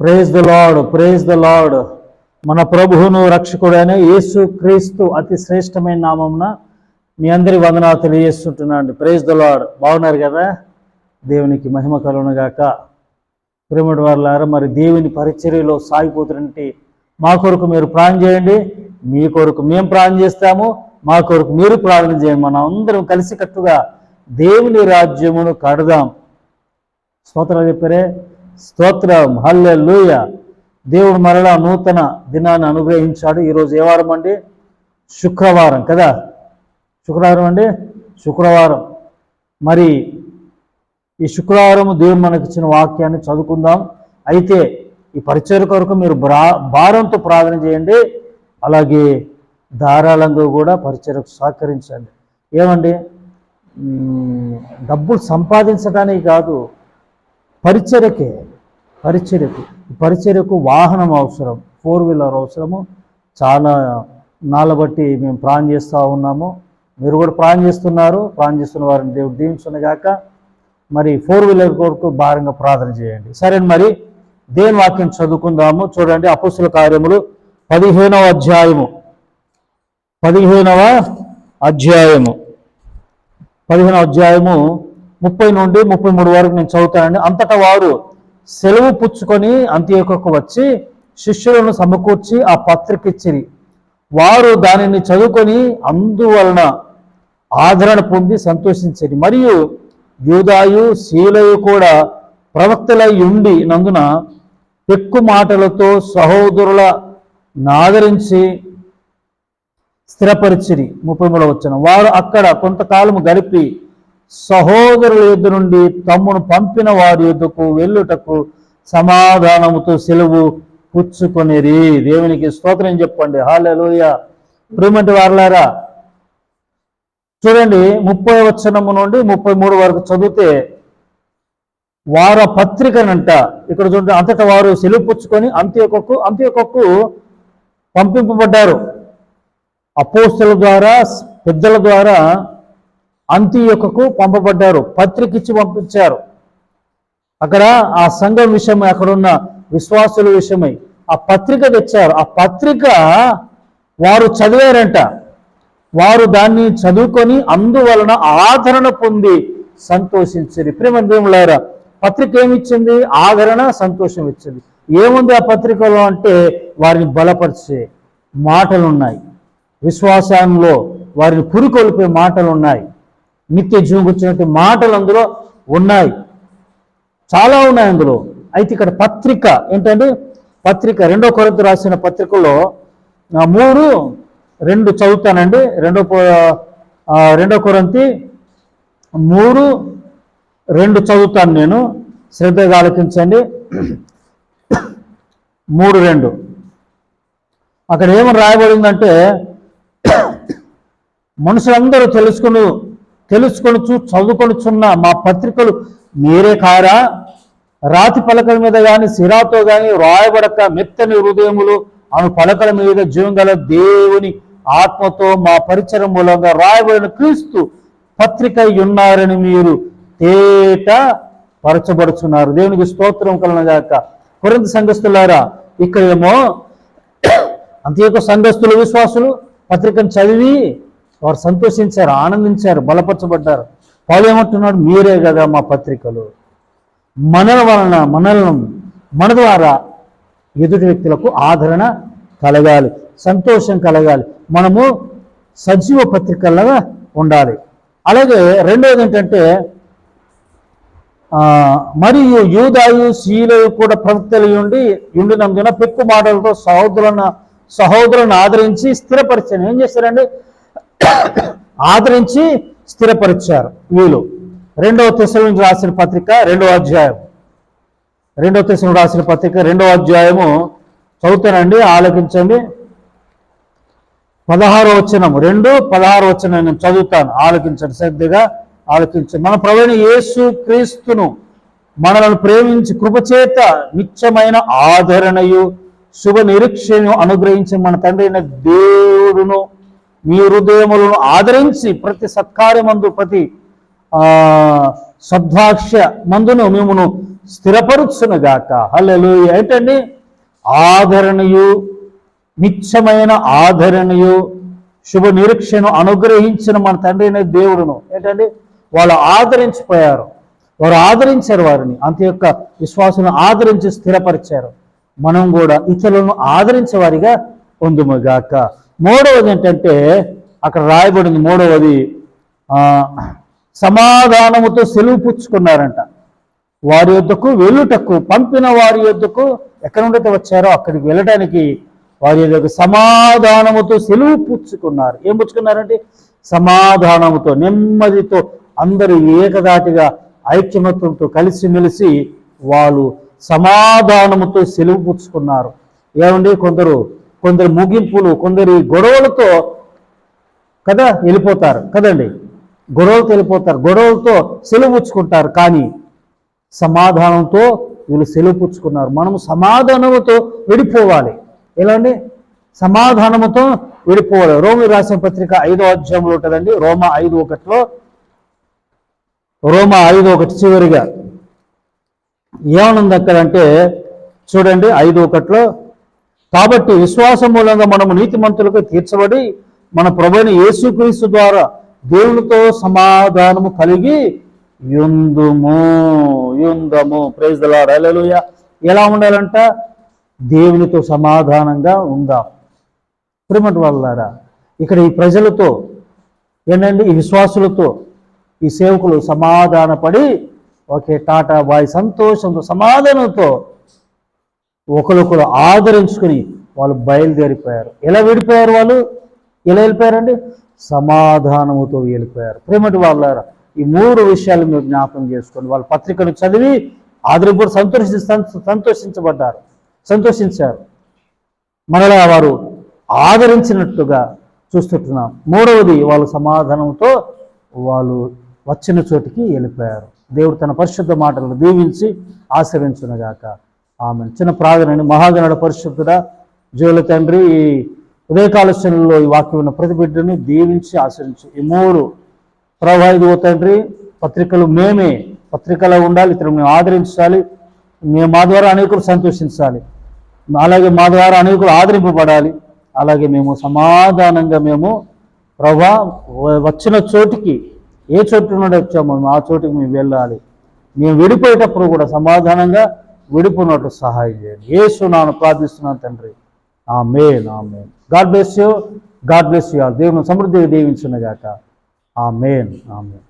Praise the lord praise the lord మన ప్రభువును రక్షకుడైన యేసు క్రీస్తు అతి శ్రేష్టమైన నామమున మీ అందరి వందనాలు తెలియజేస్తుంటున్నాను ప్రేజ్ ద లాడ్ బాగున్నారు కదా? దేవునికి మహిమ కలుగునుగాక ప్రేమటి వారులారా మరి దేవుని పరిచర్యలో సాగిపోతున్నట్టు మా కొరకు మీరు ప్రాణం చేయండి. మీ కొరకు మేము ప్రాణం చేస్తాము. మా కొరకు మీరు ప్రార్థన చేయండి. మనం అందరం కలిసికట్టుగా దేవుని రాజ్యమును కడదాం. స్తోత్రాలు చెప్పారే. స్తోత్రం. హల్లెలూయ. దేవుడు మరలా నూతన దినాన్ని అనుగ్రహించాడు. ఈరోజు ఏ వారం అండి? శుక్రవారం కదా? శుక్రవారం అండి? శుక్రవారం. మరి ఈ శుక్రవారం దేవుడు మనకి ఇచ్చిన వాక్యాన్ని చదువుకుందాం. అయితే ఈ పరిచయ కొరకు మీరు బ్రా భారంతో ప్రార్థన చేయండి. అలాగే ధారాళంగా కూడా పరిచయకు సహకరించండి. ఏమండి? డబ్బులు సంపాదించడానికి కాదు. పరిచర్యకే పరిచర్యకు పరిచర్యకు వాహనం అవసరం ఫోర్ వీలర్ అవసరము. చాలా నాలబట్టి మేము ప్రాణం చేస్తూ ఉన్నాము. మీరు కూడా ప్రాణం చేస్తున్నారు. ప్రాణం చేస్తున్న వారిని దేవుడు దీవించునగాక. మరి ఫోర్ వీలర్ కొరకు భారంగా ప్రార్థన చేయండి. సరే మరి దేని వాక్యం చదువుకుందాము? చూడండి అపుస్తుల కార్యములు పదిహేనవ అధ్యాయము. పదిహేనవ అధ్యాయము. పదిహేనవ అధ్యాయము ముప్పై నుండి ముప్పై మూడు వరకు నేను చదువుతానండి. అంతటా వారు సెలవు పుచ్చుకొని అంత్యోకకు వచ్చి శిష్యులను సమకూర్చి ఆ పత్రిక ఇచ్చిరి వారు దానిని చదువుకొని అందువలన ఆదరణ పొంది సంతోషించరి. మరియు యూదాయు శీలయు కూడా ప్రవక్తలై ఉండి నందున పెక్కు మాటలతో సహోదరుల నాదరించి స్థిరపరిచిరి. ముప్పై మూడవ వచ్చిన వారు అక్కడ కొంతకాలం గడిపి సహోదరుల యుద్ధ నుండి తమ్మును పంపిన వారి యుద్ధకు వెళ్ళుటకు సమాధానముతో సెలవు పుచ్చుకొనిరి. దేవునికి స్తోత్రం చెప్పండి. హాలెలూయ ప్రేమంటి వారలారా చూడండి ముప్పై వచనము నుండి ముప్పై మూడు వరకు చదివితే వార పత్రికనంట ఇక్కడ చూడండి అంతటా వారు సెలవు పుచ్చుకొని అంత్యకొక్కు అంత్యకొక్కు పంపింపబడ్డారు. అపోస్తుల ద్వారా పెద్దల ద్వారా అంత్యొక్కకు పంపబడ్డారు పత్రిక ఇచ్చి పంపించారు. అక్కడ ఆ సంఘం విషయమై అక్కడున్న విశ్వాసుల విషయమై ఆ పత్రిక తెచ్చారు. ఆ పత్రిక వారు చదివారంట. వారు దాన్ని చదువుకొని అందువలన ఆదరణ పొంది సంతోషించింది ప్రేమ పత్రిక ఏమిచ్చింది? ఆదరణ సంతోషం ఇచ్చింది ఏముంది ఆ పత్రికలో అంటే వారిని బలపరిచే మాటలున్నాయి. విశ్వాసంలో వారిని పురికొల్పే మాటలు ఉన్నాయి నిత్య జీవం మాటలు అందులో ఉన్నాయి. చాలా ఉన్నాయి అందులో. అయితే ఇక్కడ పత్రిక ఏంటంటే పత్రిక రెండో కొరంత రాసిన పత్రికలో మూడు రెండు చదువుతానండి. రెండో రెండో కొరంతి మూడు రెండు చదువుతాను నేను. శ్రద్ధగా ఆలోచించండి మూడు రెండు. అక్కడ ఏమని రాయబడిందంటే మనుషులందరూ తెలుసుకుని తెలుసుకొనుచు చదువుకొనుచున్న మా పత్రికలు మీరే కారా? రాతి పలకల మీద కానీ సిరాతో కానీ రాయబడక మెత్తని హృదయములు అను పలకల మీద జీవంగల దేవుని ఆత్మతో మా పరిచయం మూలంగా రాయబడిన క్రీస్తు పత్రిక అయి ఉన్నారని మీరు తేట పరచబడుచున్నారు. దేవునికి స్తోత్రం కలనగాక కొరింత సంఘస్థులారా ఇక్కడేమో అంతేక సంఘస్తులు విశ్వాసులు పత్రికను చదివి వారు సంతోషించారు ఆనందించారు బలపరచబడ్డారు. వాళ్ళు ఏమంటున్నాడు? మీరే కదా మా పత్రికలు. మనల వలన మనలను మన ద్వారా ఎదుటి వ్యక్తులకు ఆదరణ కలగాలి సంతోషం కలగాలి. మనము సజీవ పత్రికలుగా ఉండాలి. అలాగే రెండవది ఏంటంటే ఆ, మరియు యూదాయు శీలయు కూడా ప్రవక్తలు ఉండి ఉండినందున పెక్కు మాటలతో సహోదరులను సహోదరులను ఆదరించి స్థిరపరిచారు ఏం చేశారండి? ఆదరించి స్థిరపరిచారు వీళ్ళు. రెండవ తెశల రాసిన పత్రిక రెండవ అధ్యాయం. రెండవ తెశలు రాసిన పత్రిక రెండవ అధ్యాయము. చదువుతానండి ఆలోకించండి. పదహారు వచనము. రెండు పదహారు వచనం నేను చదువుతాను. ఆలోకించండి శ్రద్ధగా ఆలోచించండి మన ప్రవీణ యేసు క్రీస్తును మనలను ప్రేమించి కృపచేత నిత్యమైన ఆదరణయు శుభ నిరీక్షను అనుగ్రహించి మన తండ్రి అయిన దేవుడును మీ హృదయములను ఆదరించి ప్రతి సత్కార్యమందు ప్రతి ఆ సద్భాష్య మందును మిమ్మను స్థిరపరుచునుగాక. హల్లెలు ఏంటండి? ఆదరణయు నిత్యమైన ఆదరణయు శుభ నిరీక్షను అనుగ్రహించిన మన తండ్రి అనే దేవుడును. ఏంటండి? వాళ్ళు ఆదరించిపోయారు. వారు ఆదరించారు వారిని. అంత యొక్క విశ్వాసం ఆదరించి స్థిరపరిచారు. మనం కూడా ఇతరులను ఆదరించే వారిగా పొందుముగాక. మూడవది ఏంటంటే అక్కడ రాయబడింది మూడవది సమాధానముతో సెలవు పుచ్చుకున్నారంట. వారి యొద్దకు వెళ్ళుటకు పంపిన వారి యొద్దకు ఎక్కడ నుండి వచ్చారో అక్కడికి వెళ్ళడానికి వారి యొక్క సమాధానముతో సెలవు పుచ్చుకున్నారు. ఏం పుచ్చుకున్నారంటే సమాధానముతో నెమ్మదితో అందరూ ఏకదాటిగా ఐక్యమత్వంతో కలిసిమెలిసి వాళ్ళు సమాధానముతో సెలవు పుచ్చుకున్నారు. ఏమండి కొందరు? కొందరు ముగింపులు కొందరి గొడవలతో కదా వెళ్ళిపోతారు. కదండి? గొడవలతో వెళ్ళిపోతారు. గొడవలతో సెలవుచ్చుకుంటారు. కానీ సమాధానంతో వీళ్ళు సెలవుపుచ్చుకున్నారు. మనము సమాధానముతో విడిపోవాలి. ఎలా అండి? సమాధానముతో విడిపోవాలి. రోమి రాసిన పత్రిక ఐదో అధ్యాయంలో ఉంటుందండి. రోమా ఐదు ఒకటిలో. రోమా ఐదు ఒకటి చివరిగా. ఏమనుంది అక్కడంటే చూడండి ఐదు ఒకటిలో. కాబట్టి విశ్వాసం మూలంగా మనము నీతిమంతులకు తీర్చబడి మన ప్రభుని యేసుక్రీస్తు ద్వారా దేవునితో సమాధానము కలిగి యుందుము యుందము. ప్రైజ్ ద ఎలా ఉండాలంట? దేవునితో సమాధానంగా ఉందాం. ప్రిమటి వాళ్ళారా ఇక్కడ ఈ ప్రజలతో ఏంటంటే ఈ విశ్వాసులతో ఈ సేవకులు సమాధానపడి ఓకే టాటా బాయ్ సంతోషంతో సమాధానంతో ఒకరొకరు ఆదరించుకుని వాళ్ళు బయలుదేరిపోయారు. ఎలా విడిపోయారు వాళ్ళు? ఎలా వెళ్ళిపోయారండి? సమాధానముతో వెళ్ళిపోయారు. ప్రేమటి వాళ్ళారా ఈ మూడు విషయాలు మీరు జ్ఞాపకం చేసుకోండి. వాళ్ళ పత్రికను చదివి ఆదరింపుడు సంతోషి సంతోషించబడ్డారు. సంతోషించారు. మనలా వారు ఆదరించినట్టుగా చూస్తుంటున్నాం. మూడవది వాళ్ళు సమాధానంతో వాళ్ళు వచ్చిన చోటికి వెళ్ళిపోయారు. దేవుడు తన పరిశుద్ధ మాటలను దీవించి ఆశ్రయించునగాక. ఆమె చిన్న ప్రార్థన మహాగణుడ పరిశుద్ధుడ జోల తండ్రి ఈ ఉదయకాలశంలో ఈ వాక్యం ఉన్న ప్రతి బిడ్డని దీవించి ఆశ్రయించు. ఈ మూడు ప్రభా తండ్రి పత్రికలు మేమే పత్రికలో ఉండాలి ఇతరులు మేము ఆదరించాలి మేము మా ద్వారా అనేకులు సంతోషించాలి అలాగే మా ద్వారా అనేకులు ఆదరింపబడాలి అలాగే మేము సమాధానంగా మేము ప్రభా వ- వచ్చిన చోటికి ఏ చోటు నుండి వచ్చామో ఆ చోటికి మేము వెళ్ళాలి. మేము విడిపోయేటప్పుడు కూడా సమాధానంగా విడిపోనట్లు సహాయం చేయండి. యేసు నాను ప్రార్థిస్తున్నాను తండ్రి. Amen amen God bless you. God bless you దేవుని సమృద్ధిగా దీవించున్నగాక ఆ మేన్ ఆ మేన్